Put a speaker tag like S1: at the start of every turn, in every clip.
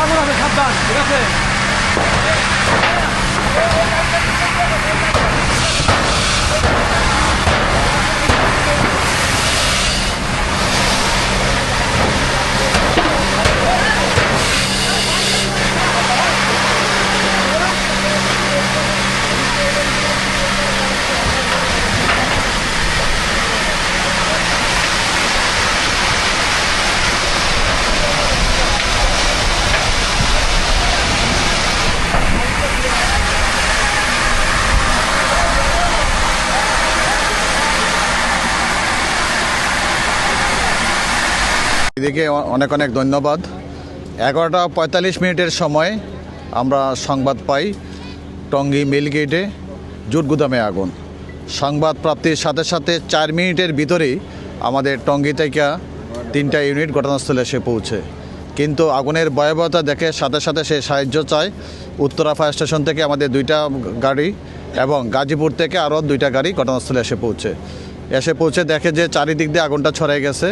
S1: 하고 나서
S2: 잠깐 그 앞에 এদিকে অনেক অনেক ধন্যবাদ। এগারোটা পঁয়তাল্লিশ মিনিটের সময় আমরা সংবাদ পাই টঙ্গী মিল গেটে জুট গুদামে আগুন। সংবাদ প্রাপ্তির সাথে সাথে চার মিনিটের ভিতরেই আমাদের টঙ্গী থেকে তিনটা ইউনিট ঘটনাস্থলে এসে পৌঁছে। কিন্তু আগুনের ভয়াবহতা দেখে সাথে সাথে সে সাহায্য চায়। উত্তরা ফায়ার স্টেশন থেকে আমাদের দুইটা গাড়ি এবং গাজীপুর থেকে আরও দুইটা গাড়ি ঘটনাস্থলে এসে পৌঁছে। এসে পৌঁছে দেখে যে চারিদিক দিয়ে আগুনটা ছড়াই গেছে।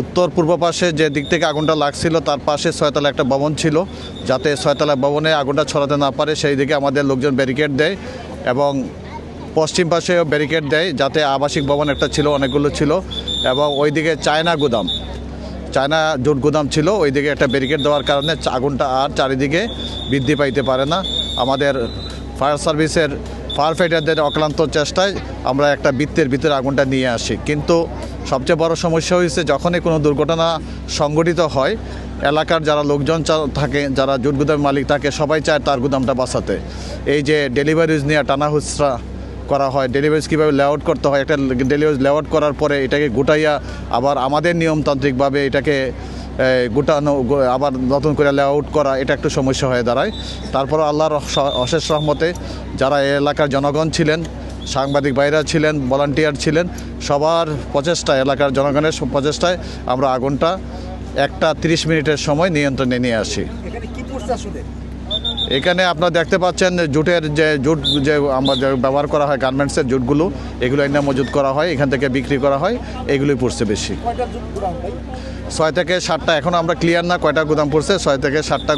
S2: উত্তর পূর্ব পাশে যে দিক থেকে আগুনটা লাগছিল, তার পাশে ছয়তলা একটা ভবন ছিল, যাতে ছয়তলা ভবনে আগুনটা ছড়াতে না পারে, সেই দিকে আমাদের লোকজন ব্যারিকেড দেয় এবং পশ্চিম পাশেও ব্যারিকেড দেয়, যাতে আবাসিক ভবন একটা ছিল, অনেকগুলো ছিল এবং ওইদিকে চায়না গুদাম। চায়না জোট গুদাম ছিল, ওইদিকে একটা ব্যারিকেড দেওয়ার কারণে আগুনটা আর চারিদিকে বৃদ্ধি পাইতে পারে না। আমাদের ফায়ার সার্ভিসের ফায়ার ফাইটারদের অক্লান্ত চেষ্টায় আমরা একটা বৃত্তের ভিতরে আগুনটা নিয়ে আসি। কিন্তু সবচেয়ে বড় সমস্যা হয়েছে, যখনই কোনো দুর্ঘটনা সংঘটিত হয়, এলাকার যারা লোকজন থাকে, যারা জুট গুদামের মালিক থাকে, সবাই চায় তার গুদামটা বাঁচাতে। এই যে ডেলিভারিজ নিয়ে টানা হুচরা করা হয়, ডেলিভারিজ কীভাবে লেআউট করতে হয়, একটা ডেলিভারি লেআউট করার পরে এটাকে গুটাইয়া আবার আমাদের নিয়মতান্ত্রিকভাবে এটাকে গুটানো আবার নতুন করে লেআউট করা, এটা একটু সমস্যা হয়ে দাঁড়ায়। তারপর আল্লাহর অশেষ রহমতে যারা এলাকার জনগণ ছিলেন, সাংবাদিক বাইরা ছিলেন ভলান্টিয়ার ছিলেন, সবার প্রচেষ্টায়, এলাকার জনগণের প্রচেষ্টায় আমরা আগুনটা একটা তিরিশ মিনিটের সময় নিয়ন্ত্রণে নিয়ে আসি।
S1: এখানে
S2: আপনারা দেখতে পাচ্ছেন জুটের যে জুট যে আমরা যে ব্যবহার করা হয় গার্মেন্টসের জুটগুলো এগুলো এনে মজুত করা হয় এখান থেকে বিক্রি করা হয় এগুলোই পড়ছে বেশি। ছয় থেকে সাতটা এখন আমরা ক্লিয়ার না কয়টা গুদাম পড়ছে ছয় থেকে সাতটা